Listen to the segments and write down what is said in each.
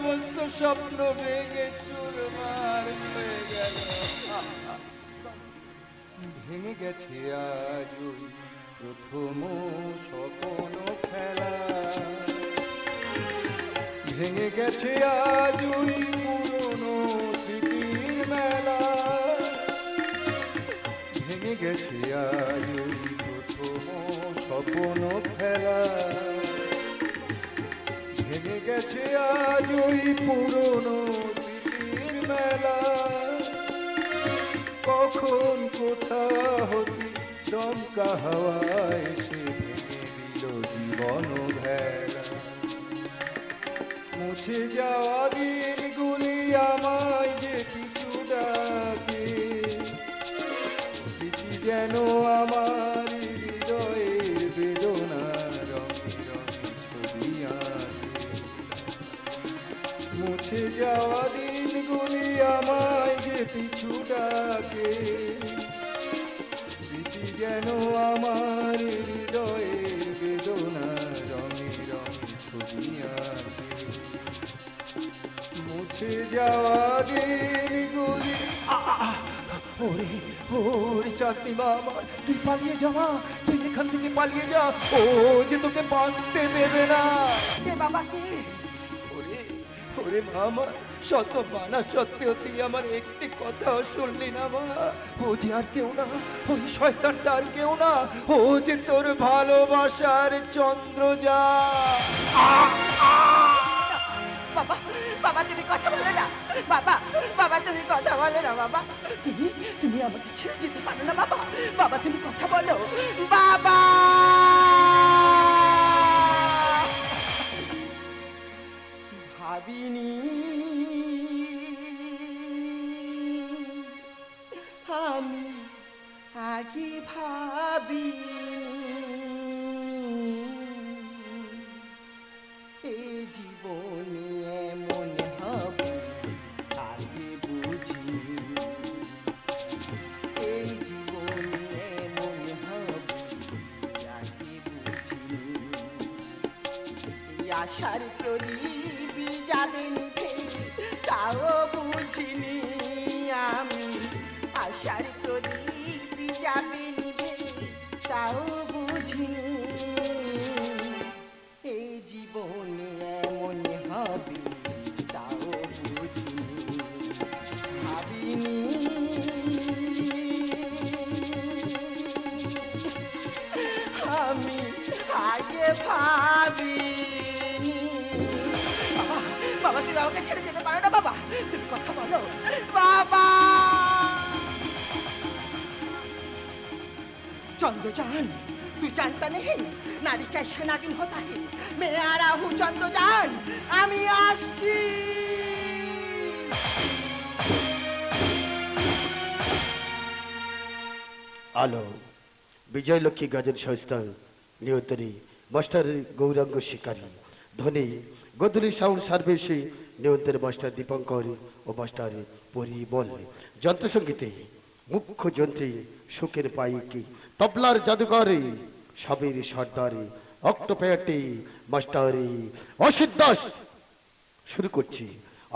সমস্ত স্বপ্ন ভেঙে চুরমার হয়ে গেল। ভেঙে গেছে আজ ওই প্রথম স্বপ্ন খেলা। ভেঙে গেছে আজ ওই পুরনো স্মৃতির মেলা। ভেঙে গেছে আজ ওই প্রথম স্বপ্ন খেলা। গেছে আজ ওই পুরনো স্মৃতির মেলা। কখন কোথা হতে দমকা সে জীবন ভেলা। মুছে যাওয়া দিনগুলি মুছে যাওয়া দিনগুলি আমায় যে পিছু ডাকে। স্মৃতি যেন আমার হৃদয়ের বেদনা রঙে রঙে ছবি মুছে যাওয়া দিনগুলি ওরে ওরে চাকরি বাবা, তুই পালিয়ে যাওয়া তুই এখান থেকে পালিয়ে যা। ও যে তোকে বাঁচতে দেবে না। কে বাবা কে? ওরে ওরে মামা, শত মানা সত্ত্বেও তুই আমার একটি কথা শুনলি না মা। ও যে আর কেউ না ওই শয়তানটা আর কেউ না, ও যে তোর ভালোবাসার চন্দ্র যা। বাবা বাবা, তুমি কথা বলে না। বাবা বাবা, তুমি কথা বলে না, বাবা। তুমি তুমি আমাকে ছেড়ে যেতে পারো না, বাবা। বাবা, তুমি কথা বলো। বাবা! ভাবিনি। আমি আগে ভাবিনি shot it. चंद्रजान तू जानता नहीं नारी कैसे नागिन होता है मैं आ रहा हूँ चंद्रजान আমি আসছি আলো বিজয়লক্ষ্মী গাজন সংস্থা নিয়ন্ত্রণী মাস্টার গৌরাঙ্গ শিকারী ধনী গদুলি সাউন্ড সার্ভিসে নিয়ন্ত্রণ মাস্টার দীপঙ্কর ও মাস্টার পরিমল যন্ত্রসঙ্গীতে মুখ্য যন্ত্রী সুখের পাইকি তবলার জাদুঘরে, সবের সর্দারে অক্টোপ্যাটে মাস্টারে, অসিত দাস। শুরু করছি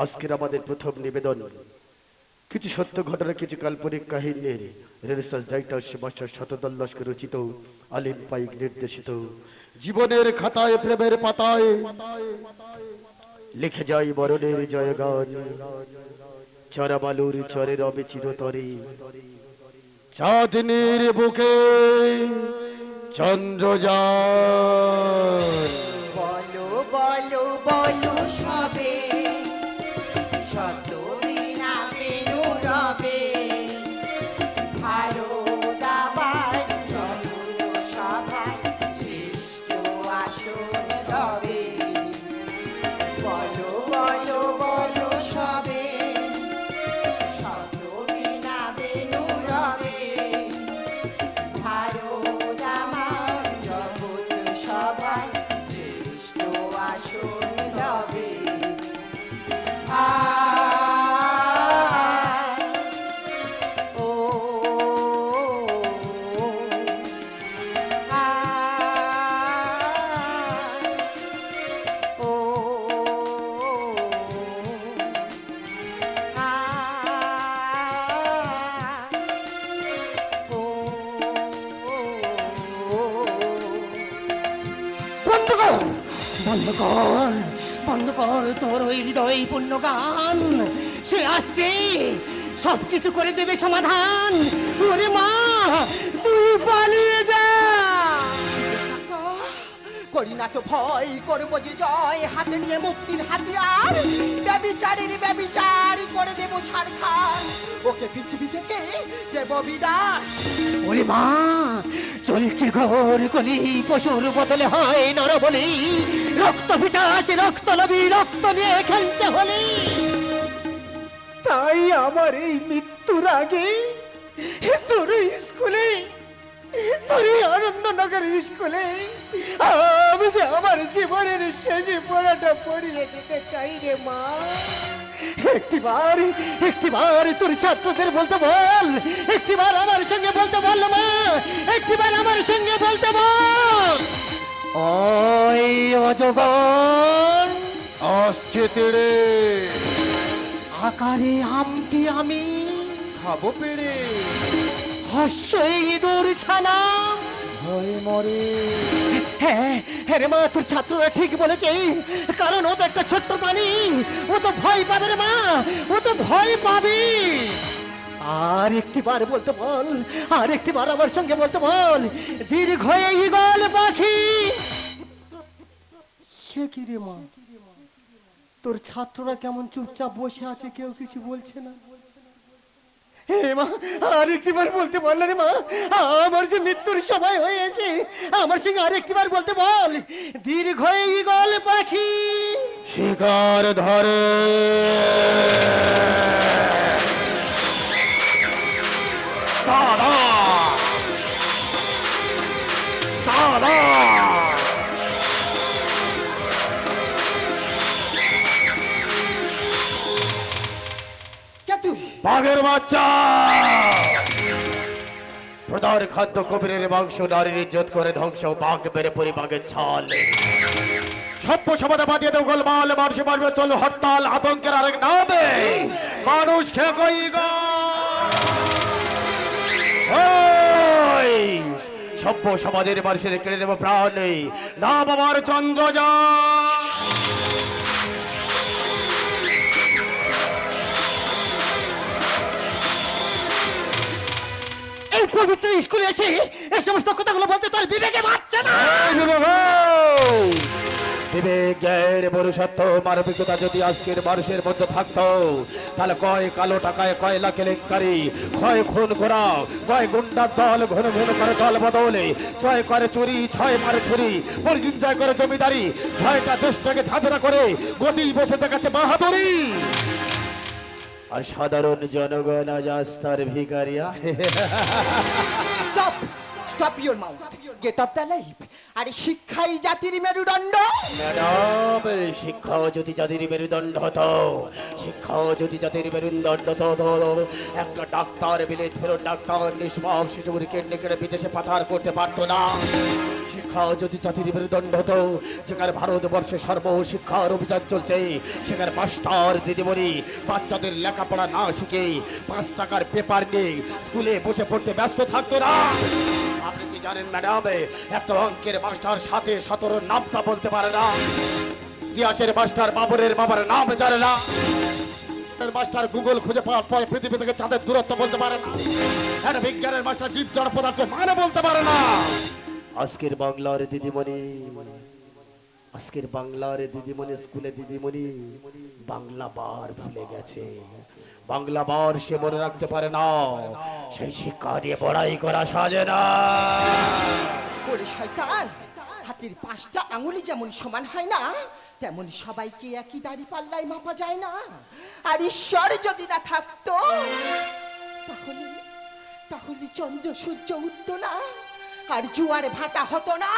আজকের আমাদের প্রথম নিবেদন। কিছু সত্য ঘটনা, কিছু কাল্পনিক কাহিনীর রেনেসাস ডাইটার মাস্টার শতদল লস্কর রচিত, আলিম পাইক নির্দেশিত। জীবনের খাতায়, প্রেমের পাতায়, লিখে যাই মরণের জয়গান। চরাবালুর চরে রবে চিরতরে চাঁদনির বুকে চন্দ্রযান বলো বলো বলো সবে শত বন্ধ কর বন্ধ কর তোর ওই হৃদয় পূর্ণ গান। সে আসছে সব কিছু করে দেবে সমাধান। ওরে মা, তুই পালিয়ে করি না তো ভয় করব যে জয়। হাতে নিয়ে মুক্তির হাতিয়ার। ব্যবিচারের ব্যবিচার করে দেবো ছাড়খান ওকে পৃথিবী থেকে দেব বিদায় ওরে মা চলছে ঘর কলি পশুর বদলে হয় নর বলি রক্ত পিচাস রক্ত লবি রক্ত নিয়ে খেলছে হলি। তাই আমার এই মৃত্যুর আগে তোর স্কুলে তোর আনন্দনগর স্কুলে আমার জীবনের শেষে পড়াটা পড়িয়ে দিতে চাই রে মা। একটিবার একটিবার তোর ছাত্রদের বলতে বল। একটিবার আমার সঙ্গে বলতে বল মা। একটিবার আমার সঙ্গে বলতে বল। ওই অজগর আসছে তেড়ে। আকারে আমটি আমি খাব পেড়ে। হাস্যই ইঁদুর ছানা। ভয়ে মরে। হ্যাঁ হ্যাঁ রে মা তোর ছাত্ররা ঠিক বলেছে। কারণ ও তো একটা ছোট্ট প্রাণী। ও তো ভয় পাবে রে মা ও তো ভয় পাবে। আর একটিবার বলতে বল আর একটিবার আমার সঙ্গে বলতে বল দীর্ঘ ইগল পাখি। সে কি রে মা? তোর ছাত্ররা কেমন চুপচাপ বসে আছে কেউ কিছু বলছে না। হে মা আর একটিবার বলতে বল রে মা। আমার যে মৃত্যুর সময় হয়েছে, আমার সঙ্গে আর একটিবার বলতে বল। দীর্ঘ ইগল পাখি। শিকার ধরে। বাঘের বাচ্চা! প্রধান খাদ্য কবিরের মাংস, নারীর ইজ্জত করে ধ্বংস, বাঘ বেড়ে পরি বাঘের ছাল। সভ্য সমাজে বাদিয়ে দেব গোলমাল, মানুষ মারবে চল হরতাল, আতঙ্কের আরেক নামে। মানুষ খেয়ে! সভ্য সমাজের মানুষের কেড়ে নেব প্রাণ। নাম আমার চন্দ্রজা এই পবিত্র স্কুলে এসে এই সমস্ত কথাগুলো বলতে তোর বিবেকে বাচ্চা না। বিবেক জ্ঞান মনুষ্যত্ব মানবিকতা যদি আজকের মানুষের মধ্যে থাকতো, তাহলে কয় কালো টাকায়, কয় লাখ কেলেঙ্কারি ছয় খুন করা কয় গুন্ডার দল, ঘন ঘন করে দল বদলে, ছয় করে চুরি, ছয় মারে ছুরি পরিচয় করে জমিদারি, ছয়টা দেশটাকে ছাদরা করে গতি বসে দেখাচ্ছে বাহাদুরি। আর সাধারণ জনগণ আজ আস্থার ভিকারিয়া stop stop your mouth get off the life আরে শিক্ষাই জাতির মেরুদণ্ড। ম্যাডাম শিক্ষাও যদি জাতির মেরুদণ্ড হতো শিক্ষাও যদি জাতির মেরুদণ্ড হতো একটা ডাক্তার বিলেত ফেরত ডাক্তার নিষ্পাপ শিশুর কেন্দ্রে বিদেশে পাচার করতে পারতো না। শিক্ষাও যদি জাতির মেরুদণ্ড হতো, যেখানে ভারতবর্ষে সর্ব শিক্ষার অভিযান চলছে, সেখানে মাস্টার দিদিমণি বাচ্চাদের লেখাপড়া না শিখে পাঁচ টাকার পেপার নিয়ে স্কুলে বসে পড়তে ব্যস্ত থাকতো না। আপনি কি জানেন, ম্যাডাম, একটা অঙ্কের মাস্টার সাথে সতেরো নামটা বলতে পারে না। ইতিহাসের মাস্টার বাবরের বাবার নাম জানে না। মাস্টার গুগল খুঁজে পাওয়ার পরে পৃথিবী থেকে চাঁদের দূরত্ব বলতে পারে না। বিজ্ঞানের মাস্টার জীব জড় পদার্থের মানে বলতে পারে না। আজকের বাংলার দিদিমণি, আজকের বাংলার দিদিমণি স্কুলে দিদিমণি, বাংলা বার ভুলে গেছে। বাংলা বার সে মনে রাখতে পারে না, সেই শিক্ষা নিয়ে পড়াই করা সাজে না। শয়তান, হাতের পাঁচটা আঙুলি যেমন সমান হয় না, তেমন সবাইকে একই দাড়ি পাল্লায় মাপা যায় না। আর ঈশ্বর যদি না থাকতো, তাহলে তাহলে চন্দ্র সূর্য উঠত না। আর জুয়ার ভাটা হতো না।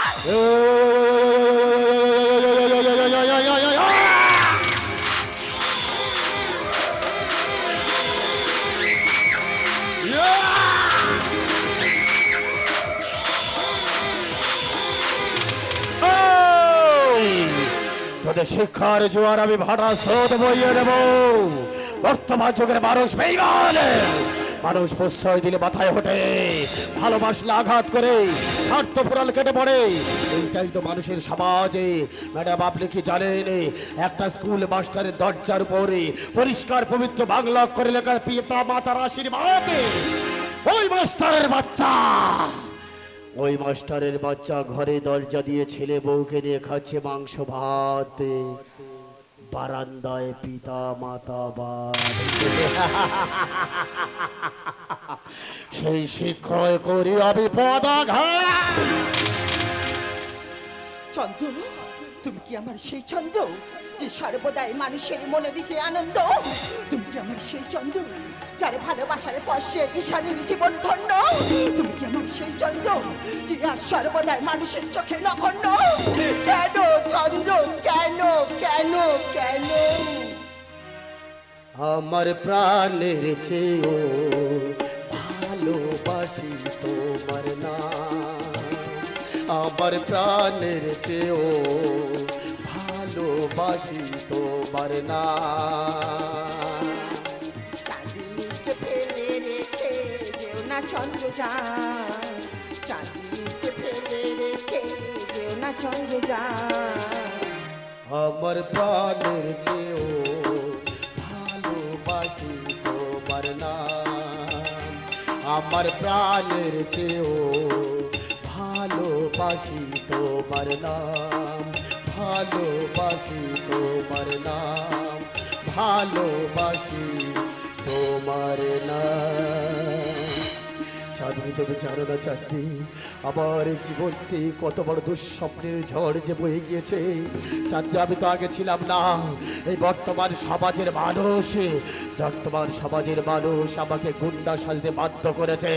শিক্ষার জোয়ার আমি ভাটা স্রোত বইয়ে দেব। বর্তমান যুগের মানুষ বেইমান। মানুষ প্রশ্রয় দিলে মাথায় ওঠে। ভালোবাসলে আঘাত করে স্বার্থ ফুরাল কেটে পড়ে। এইটাই তো মানুষের সমাজে। ম্যাডাম, আপনি কি জানেন? একটা স্কুল মাস্টারের দরজার উপরে পরিষ্কার পবিত্র বাংলা করে লেখা পিতা মাতার আশীর্বাদ। ওই মাস্টারের বাচ্চা! ওই মাস্টারের বাচ্চা ঘরে দরজা দিয়ে ছেলে বউকে নিয়ে খাচ্ছে মাংস ভাত। বারান্দায় পিতা, মাতা সেই শিক্ষয় করি আমি চন্দ্র তুমি কি আমার সেই চন্দ্র, যে সর্বদাই মানুষের মনে দিতে আনন্দ? তুমি কি আমার সেই চন্দ্র, যার ভালোবাসার পশ্চে ঈশানীর জীবন ধন্য? তুমি কি আমার সেই চন্দ্র, যে আর সর্বদাই মানুষের চোখে নগণ্য? কেন চন্দ্র, কেন কেন কেন? আমার প্রাণের চেয়েও ভালোবাসি তোমার না। আমার প্রাণের চেয়েও ভালোবাসি তোমার না। চন্দ্র না চন্দ্র যান আমার প্রাণের চেয়েও ভালোবাসি তোমার নাম। আমার প্রাণের চেয়েও ভালোবাসি তোমার নাম। ভালোবাসি তোমার নাম। ভালোবাসি তোমার নাম। চাঁদনি তুমি জানো না চাকরি। আমার জীবনটি কত বড় দুঃস্বপ্নের ঝড় যে বয়ে গিয়েছে চাকরি আমি তো আগে ছিলাম না। এই বর্তমান সমাজের মানুষ বর্তমান সমাজের মানুষ আমাকে গুন্ডা সাজতে বাধ্য করেছে।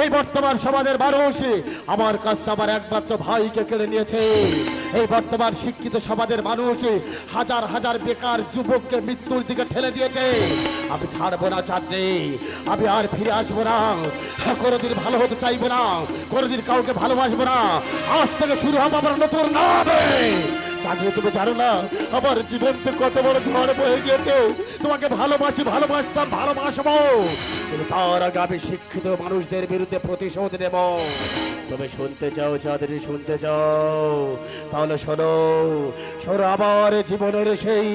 এই বর্তমান সমাজের মানুষ আমার কাছটা আমার একমাত্র ভাইকে কেড়ে নিয়েছে। এই বর্তমান শিক্ষিত সমাজের মানুষ হাজার হাজার বেকার যুবককে মৃত্যুর দিকে ঠেলে দিয়েছে। আমি ছাড়বো না, চাঁদনি। আমি আর ফিরে আসব না। কোনোদিন ভালো হতে চাইব না। কোনোদিন কাউকে ভালোবাসবো না। আজ থেকে শুরু হবে আমার নতুন নামে। চাঁদনি তুমি জানো না, আমার জীবনতে কত বড় ঝড় বয়ে গিয়েছে, তোমাকে ভালোবাসি, ভালোবাসতাম, ভালোবাসবো। কিন্তু তার আগে আমি শিক্ষিত মানুষদের বিরুদ্ধে প্রতিশোধ নেব। তুমি শুনতে চাও, চাঁদনি, শুনতে চাও। তাহলে শোনো শোনো আমার জীবনের সেই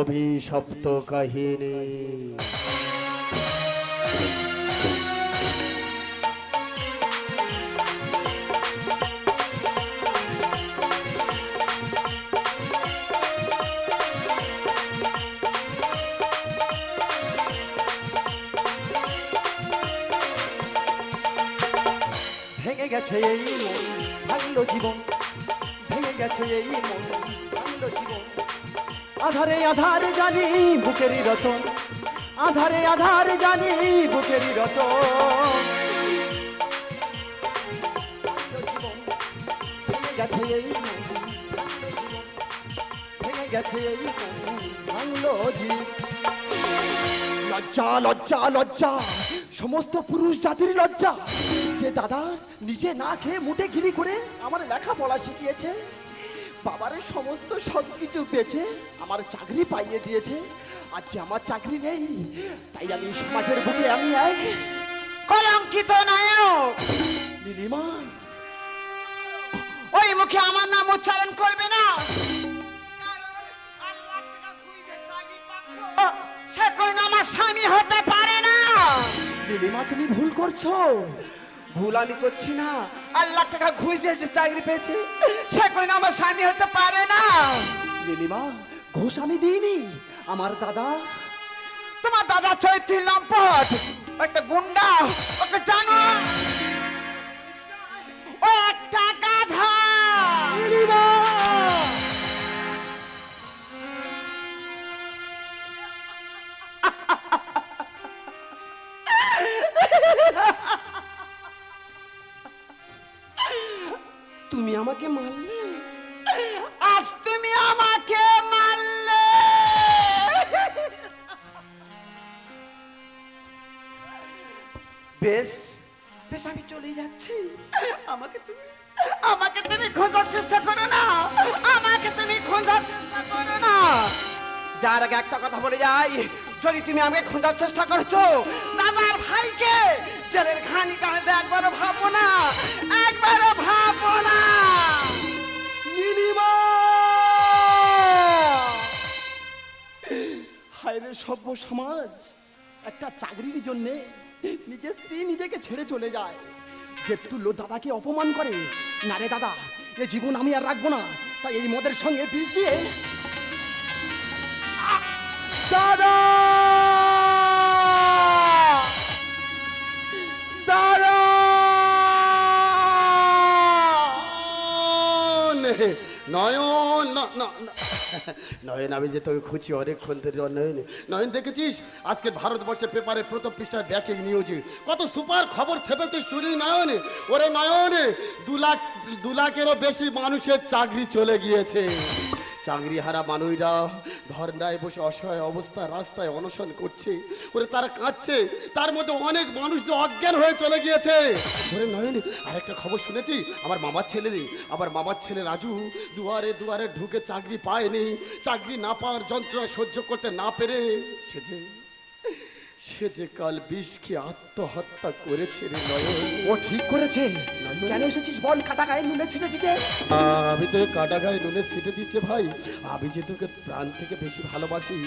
অভিশপ্ত কাহিনী। গেছে এই মন ভাঙলো জীবন, ভেঙে গেছে এই মন, ভাঙলো জীবন। আধারে আধার জানি বুকেরই রতন, আধারে আধার জানি বুকেরই রতন। লজ্জা লজ্জা লজ্জা, সমস্ত পুরুষ জাতির লজ্জা। যে দাদা নিজে না খেয়ে মুটে গিরি করে আমার লেখাপড়া শিখিয়েছে, বাবার সমস্ত সব কিছু বেচে আমার চাকরি পাইয়ে দিয়েছে আজ যে আমার চাকরি নেই, তাই আমি সমাজের বুকে আমি এক কলঙ্কিত নায়ক। নীলিমা, ওই মুখে আমার নাম উচ্চারণ করবে না। সে কোন আমার স্বামী হতে পারে না। নীলিমা, তুমি ভুল করছ। ভুল আমি করছি না। আর লাখ টাকা ঘুষ দিয়ে যে চাকরি পেয়েছে। সে কোন আমার স্বামী হতে পারে না। নীলিমা ঘুষ আমি দিইনি। আমার দাদা? তোমার দাদা চৈত্রী লম্পট একটা গুন্ডা ওকে জানো? ও একটা গাধা নীলিমা! তুমি আমাকে মারলে? আজ তুমি আমাকে মারলে। বেশ বেশ আমি চলে যাচ্ছি। আমাকে তুমি আমাকে তুমি খোঁজার চেষ্টা করো না। আমাকে তুমি খোঁজার চেষ্টা করো না। যার আগে একটা কথা বলে যাই যদি তুমি আমাকে খোঁজার চেষ্টা করছ দাদার ভাইকে জেলের ঘানি কাঁদতে একবারও ভাবো না একবারও ভাবো না। হায় রে সভ্য সমাজ, একটা চাকরির জন্যে নিজের স্ত্রী নিজেকে ছেড়ে চলে যায় দেবতুল্য দাদাকে অপমান করে, না রে দাদা, এ জীবন আমি আর রাখব না, তাই এই মদের সঙ্গে দিয়ে! দাদা দাদা নয়ন ন- ন- নয়ন, আমি যে তোকে খুঁজি অনেকক্ষণ ধরে, নয়ন। নয়ন, দেখেছিস? আজকে ভারতবর্ষের পেপারে প্রথম পৃষ্ঠায় ব্যাকিং নিউজ কত সুপার খবর ছেপে তুই শুনি নয়ন? ওরে নয়ন, দু লাখ, দু লাখেরও বেশি মানুষের চাকরি চলে গিয়েছে। চাকরি হারা মানুষরা ধর্নায় বসে অসহায় অবস্থা রাস্তায় অনশন করছে, ওরে তারা কাঁদছে, তার মধ্যে অনেক মানুষ যে অজ্ঞান হয়ে চলে গিয়েছে। ওরে নয়ন, আরেকটা খবর শুনেছি, আমার মামার ছেলে রে, আমার মামার ছেলে রাজু দুয়ারে দুয়ারে ঢুকে চাকরি পায়নি, চাকরি না পাওয়ার যন্ত্রণা সহ্য করতে না পেরে সে যে সে যে কাল বিষ খেয়ে আত্মহত্যা করেছে রে নয়ন। ও ঠিক করেছে। কেন এসেছিস বল কাটা গায়ে নুনে ছেড়ে দিতে? আমি তো কাটা গায়ে নুনে ছিটে দিচ্ছে ভাই। আমি যে তোকে প্রাণ থেকে বেশি ভালোবাসি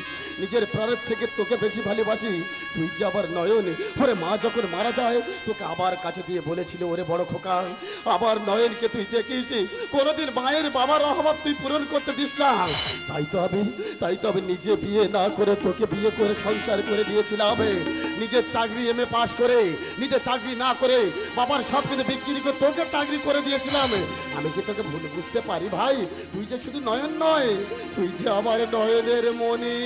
নিজের প্রাণের থেকে তোকে বেশি ভালোবাসি তুই যে আবার নয়ন ওরে মা যখন মারা যায় তোকে আবার কাছে দিয়ে বলেছিল ওরে বড় খোকা আবার নয়নকে তুই দেখিস কোনোদিন মায়ের বাবার অভাব তুই পূরণ করতে দিস না। তাই তো আমি তাই তো আমি নিজে বিয়ে না করে তোকে বিয়ে করে সংসার করে দিয়েছিলাম। নিজের চাকরি এম এ পাশ করে নিজের চাকরি না করে বাবার সব কিছু বিক্রি করে তোকে চাকরি করে দিয়েছিলাম। আমি কি তোকে ভুল বুঝতে পারি ভাই? তুই যে শুধু নয়ন নয় তুই যে আমার নয়নের মনি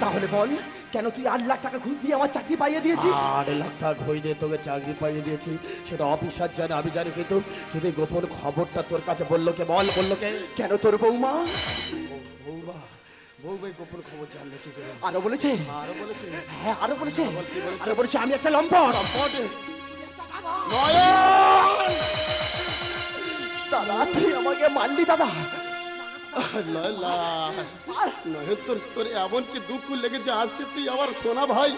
তাহলে বল কেন তুই আট লাখ টাকা ঘুষ দিয়ে আমার চাকরি পাইয়ে দিয়েছিস? আট লাখ টাকা ঘই দিয়ে তোকে চাকরি পাইয়ে দিয়েছি সেটা অফিসার জানে আমি জানি কিন্তু কিন্তু গোপন খবরটা তোর কাছে বলল কে বল বলল কে? কেন তোর বৌমা? বৌবা বৌবাই গোপন খবর জানলে কি করে? আরও বলেছে? আরও বলেছে। হ্যাঁ আরও বলেছে? আরও বলেছে আমি একটা লম্পট। দাদা তুই আমাকে মানলি দাদা তোর তোর এমন কি দুঃখ লেগেছে আজকে তুই আমার সোনা ভাই।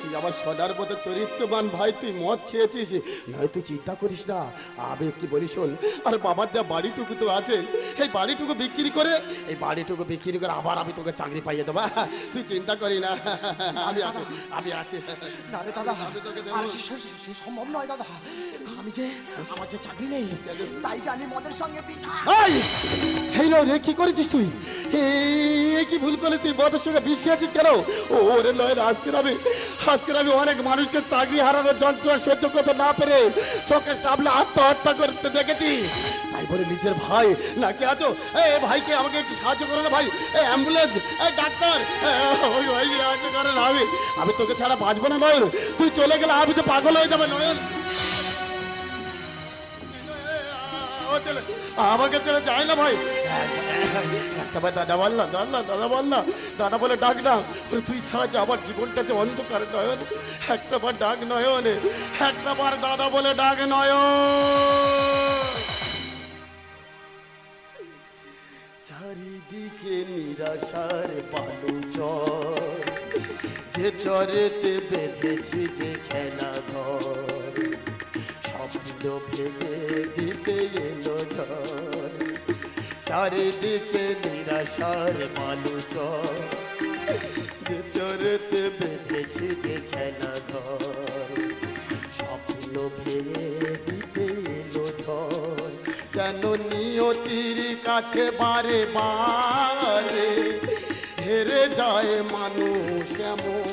তুই আমার সোনার মতো চরিত্রবান ভাই তুই মদ খেয়েছিস। নয় তুই চিন্তা করিস না আমি কি বলি শোন আর বাবার দেওয়া বাড়িটুকু তো আছে এই বাড়িটুকু বিক্রি করে এই বাড়িটুকু বিক্রি করে আবার আমি তোকে চাকরি পাইয়ে দেবো। তুই চিন্তা করি না আমি আছি আমি আছি। না রে দাদা সম্ভব নয় দাদা। আমি যে আমার যে চাকরি নেই তাই আমি মদের সঙ্গে রে কি করেছিস তুই কি ভুল করলি তুই মদের সঙ্গে বিষ খেয়েছিস কেন ওরে নয় আজকের আমি আজকের আমি অনেক মানুষকে চাকরি হারানোর যন্ত্রণা সহ্য করতে না পেরে চোখের সামনে আত্মহত্যা করতে দেখেছি তাই বলে নিজের ভাই না কে আছো এ ভাইকে আমাকে একটু সাহায্য করো না ভাই এই অ্যাম্বুলেন্স এই ডাক্তার ওই ভাই সাহায্য করে আমি আমি তোকে ছাড়া বাঁচবো না নয়ন তুই চলে গেলে আমি তো পাগল হয়ে যাবে নয়ন আমাকে ছেড়ে যায় না ভাই। দাদা বল না, দাদা দাদা বল দাদা বলে, ডাক না। তুই ছাড়া আমার জীবনটা যে অন্ধকার নয়ন একটা বার ডাক নয়ন একটা বার দাদা বলে, ডাক নয়ন। চারিদিকে নিরাশার বালু চর। যে চরেতে বেঁধেছি যে খেলা ঘর, স্বপ্ন ভেঙে চারিদিকে নিরাশার যে চরেতে বেঁধেছি যে খেলা ঘর। স্বপ্ন ভেঙে দিতে এলো কেন নিয়তির কাছে বারে বারে হেরে যায় মানুষ এমন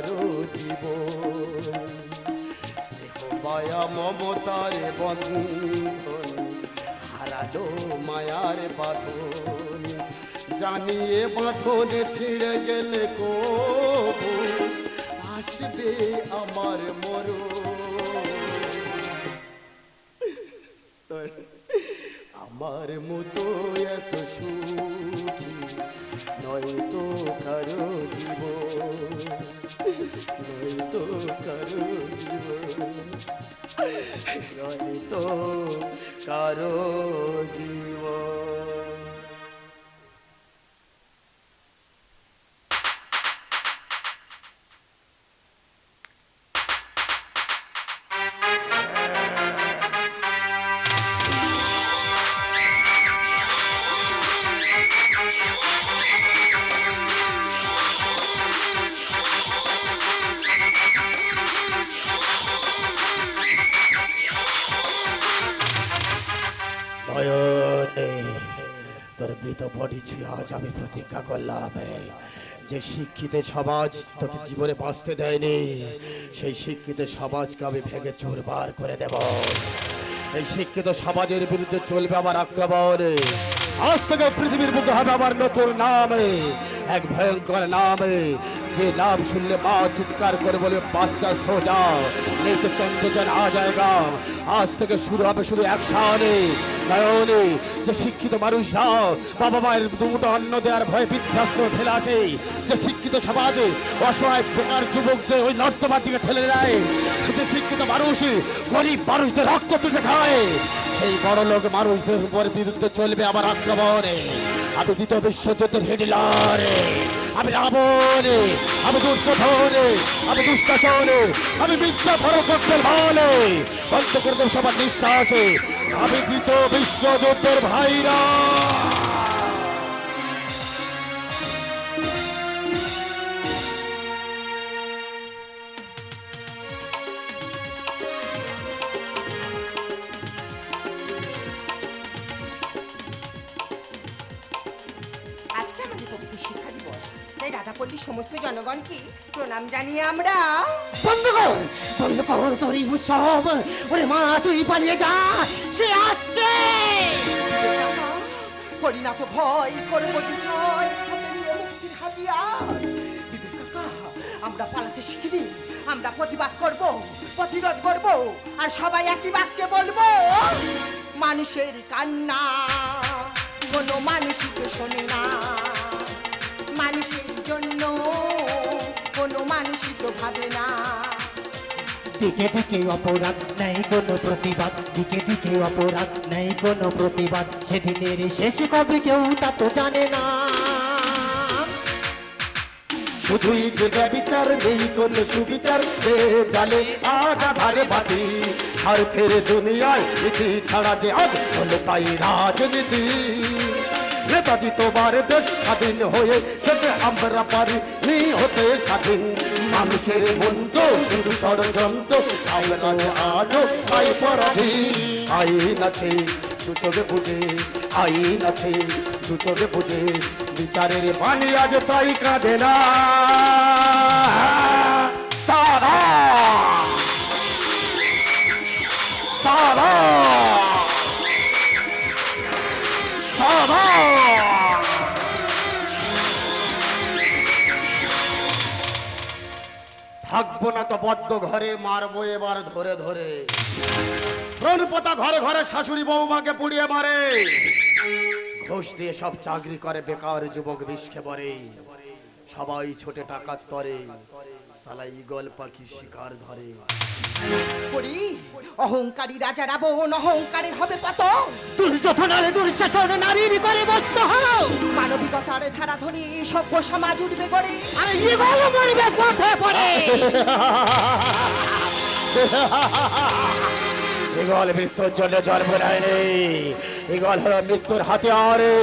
কারও স্নেহ মায়া মমতার বন্ধন, হারালো মায়ার বাঁধন। জানিয়ে বাঁধন ছিঁড়ে গেলে কবু, আসবে আমার মরণ। আমার মতো এত সুখী নয় তো কারও জীবন নয় তো কারও জীবন। রহিত কারও জীবন। যে শিক্ষিত সমাজ তোকে জীবনে বাঁচতে দেয়নি, সেই শিক্ষিত সমাজকে আমি ভেঙে চোর বার করে দেব। এই শিক্ষিত সমাজের বিরুদ্ধে চলবে আমার আক্রমণ। আজ থেকে পৃথিবীর বুকে হবে আমার নতুন নাম। এক ভয়ঙ্কর নাম। যে নাম শুনলে মা চিৎকার করে বলে, বাচ্চা, সোজা। নেই তো চন্দ্রজন আ জায়গা। আজ থেকে শুরু হবে শুধু একসাথে নয়নে। যে শিক্ষিত মানুষরা বাবা মায়ের দুটো অন্ন দেওয়ার ভয়ে বিধ্বস্ত ফেলে আসে, যে শিক্ষিত সমাজে অসহায় প্রকার যুবকদের ওই নর্তমার দিকে ঠেলে দেয়, যে শিক্ষিত মানুষ গরিব মানুষদের রক্ত চুষে খায়, সেই বড় লোক মানুষদের উপর বিরুদ্ধে চলবে আমার আক্রমণে। আমি দ্বিতীয় বিশ্বযুদ্ধের হেডিলারে, আমি রাবণে, আমি দুর্যোধনে, আমি দুঃশাসনে, আমি মিথ্যা ফরক করতে ভালো বন্ধ করে দেব সবার নিঃশ্বাসে। আমি দ্বিতীয় বিশ্বযুদ্ধের ভাইরা। সমস্ত জনগণকে প্রণাম জানিয়ে আমরা বন্ধ কর বন্ধ কর তোর এই উৎসব ওরে মা তুই পালিয়ে যা সে আসছে। করি না তো ভয় করব বিজয় হাতে নিয়ে মুক্তির হাতিয়ার। কাকা আমরা পালাতে শিখিনি আমরা প্রতিবাদ করব প্রতিরোধ করব আর সবাই একই বাক্যে বলব মানুষের কান্না কোনো মানুষই তো শোনে না। তো ভাবে না দিকে দিকে অপরাধ নেই কোনো প্রতিবাদ। দিকে দিকে অপরাধ নেই কোনো প্রতিবাদ। সেদিনের শেষ কবে কেউ তা তো জানে না। শুধুই যে বিচার নেই কোন সুবিচার। যে জালে আগা ধারে বাতি স্বার্থের দুনিয়ায় ইতি ছাড়া যে আজ হলো তাই রাজনীতি। নেতাজি তোমার দেশ স্বাধীন হয়ে শেষে আমরা পারি নি হতে স্বাধীন। মানুষের মন্ত্র শুধু ষড়যন্ত্র আমরা আজও তাই পরাধীন আইন আছে বুঝে আইন আছে দু বুঝে, বিচারের পানি আজ তাই কাঁদে না। তারা! তারা! তারা! থাকব না তো বদ্ধ ঘরে মারবো এবার ধরে ধরে। প্রণপতা ঘরে ঘরে শাশুড়ি বৌমাকে পুড়িয়ে মারে। ঘোষ দিয়ে সব চাকরি করে, বেকার যুবক বিষ খেবরে সবাই ছোটে টাকার তরে। সালা ইগল পাখি শিকার ধরে। করি অহংকারী রাজা রাবণ অহংকারী হবে পতন। দুর্যোধনের দুঃশাসন নারীর করে বস্ত হলো। মানবিকতার ধারা ধরে সভ্য সমাজ উঠবে গড়ে। আর ইগল মরবে পথে পড়ে। ইগল মৃত্যুর জন্য জন্ম নেয়নি। ইগল হলো মৃত্যুর হাতিয়ারে।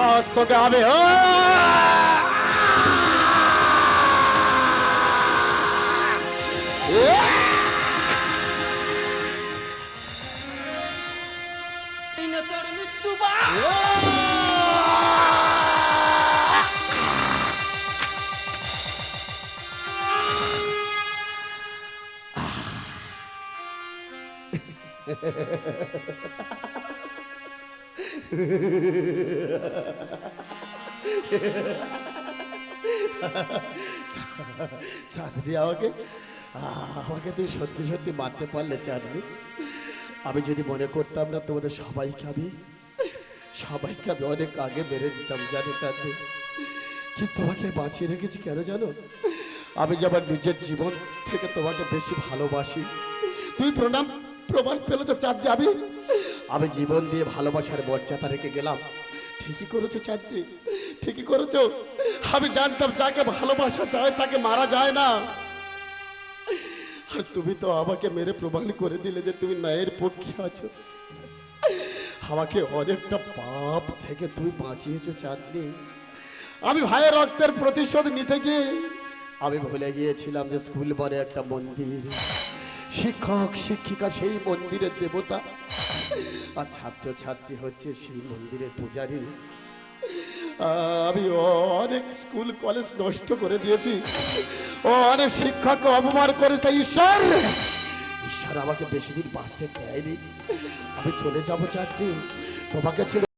আজ তোকে হবে চাঁদনি, আমাকে? আমাকে তুই সত্যি সত্যি মারতে পারলে, চাঁদনি। আমি যদি মনে করতাম না তোমাদের সবাইকে আমি সবাইকে আমি অনেক আগে মেরে দিতাম, জানো চাঁদনি? কিন্তু তোমাকে বাঁচিয়ে রেখেছি কেন জানো? আমি যে আমার নিজের জীবন থেকে তোমাকে বেশি ভালোবাসি। তুই প্রণাম প্রমাণ পেলে তো চাঁদনি আমি আমি জীবন দিয়ে ভালোবাসার মর্যাদা রেখে গেলাম। ঠিকই করেছ চাঁদনি ঠিকই করেছ। আমি জানতাম যাকে ভালোবাসা যায় তাকে মারা যায় না। আর তুমি তো আমাকে মেরে প্রমাণ করে দিলে যে তুমি ন্যায়ের পক্ষে আছো। আমাকে অনেকটা পাপ থেকে তুমি বাঁচিয়েছো চাঁদনি আমি ভাইয়ের রক্তের প্রতিশোধ নিতে গিয়ে আমি ভুলে গিয়েছিলাম যে স্কুল মানে একটা মন্দির। শিক্ষক, শিক্ষিকা সেই মন্দিরের দেবতা। আর ছাত্র ছাত্রী হচ্ছে সেই মন্দিরের পূজারী। আমি অনেক স্কুল, কলেজ নষ্ট করে দিয়েছি। অনেক শিক্ষককে অপমান করে তাই ঈশ্বর। ঈশ্বর আমাকে বেশি দিন বাঁচতে দেয়নি। আমি চলে যাব চাকরি। তোমাকে ছেড়ে